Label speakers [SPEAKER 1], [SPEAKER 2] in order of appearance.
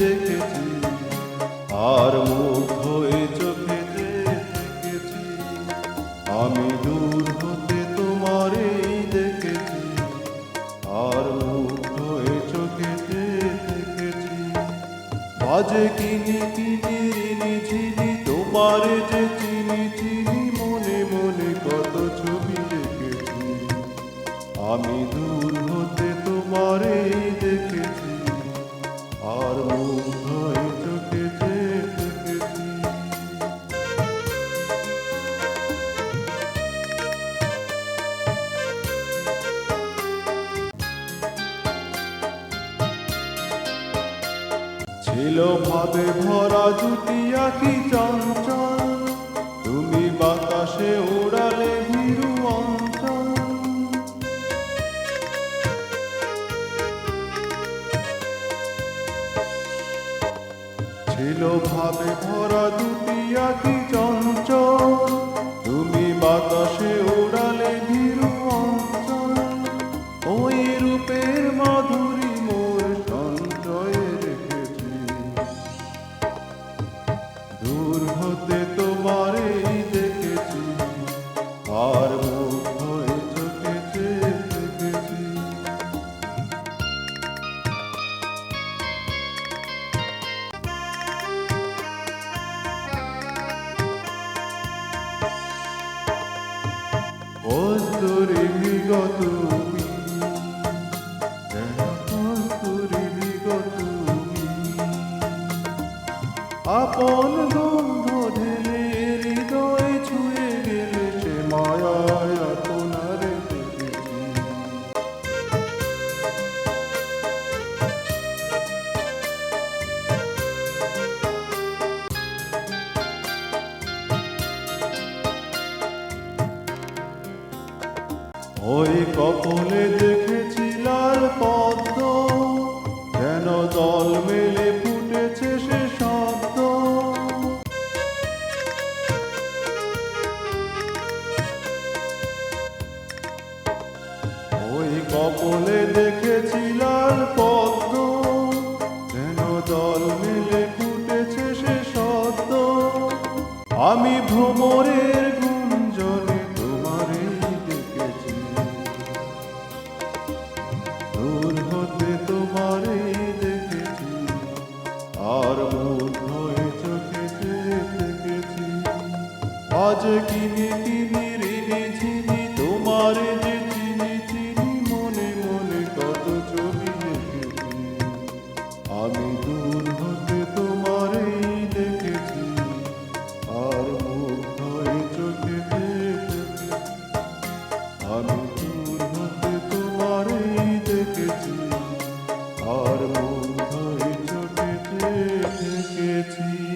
[SPEAKER 1] দেখেছি, আর মুখ হয়ে চোখেতে দেখেছি। আমি দূর হতে তোমারই দেখেছি, আর মুখ হয়ে চোখেতে দেখেছি। বাজে কিনি কিনি রিনি ঝিনি তোমার যে চিনি চিনি, মনে মনে কত ছবি দেখেছি। আমি দূর হতে তোমারই দেখেছি আর ছিল ভাবে ভরা জুটি আঁকি চঞ্চল ছিল ভাবে ভরা দুটি আঁকি চঞ্চল। তুমি বাতাসে ওড়ালে ভীরু অঞ্চল। ওই রূপের মাধুরী মোর সঞ্চয়ে রেখেছি। দূর হতে তোমারই দেখেছি। আর কস্তুরি বিগত তুমি। বিগত আপন ওই কপলে দেখেছি লাল পদ্ম। যেন দল মেলে ফুটেছে সে শব্দ? ওই কপলে দেখেছি লাল পদ্ম। যেন দল মেলে ফুটেছে সে শব্দ? আমি ভ্রমরের দূর হতে তোমারে দেখেছি আর মন হয়ে চোখে দেখেছি। আজ কিনে কিনি City.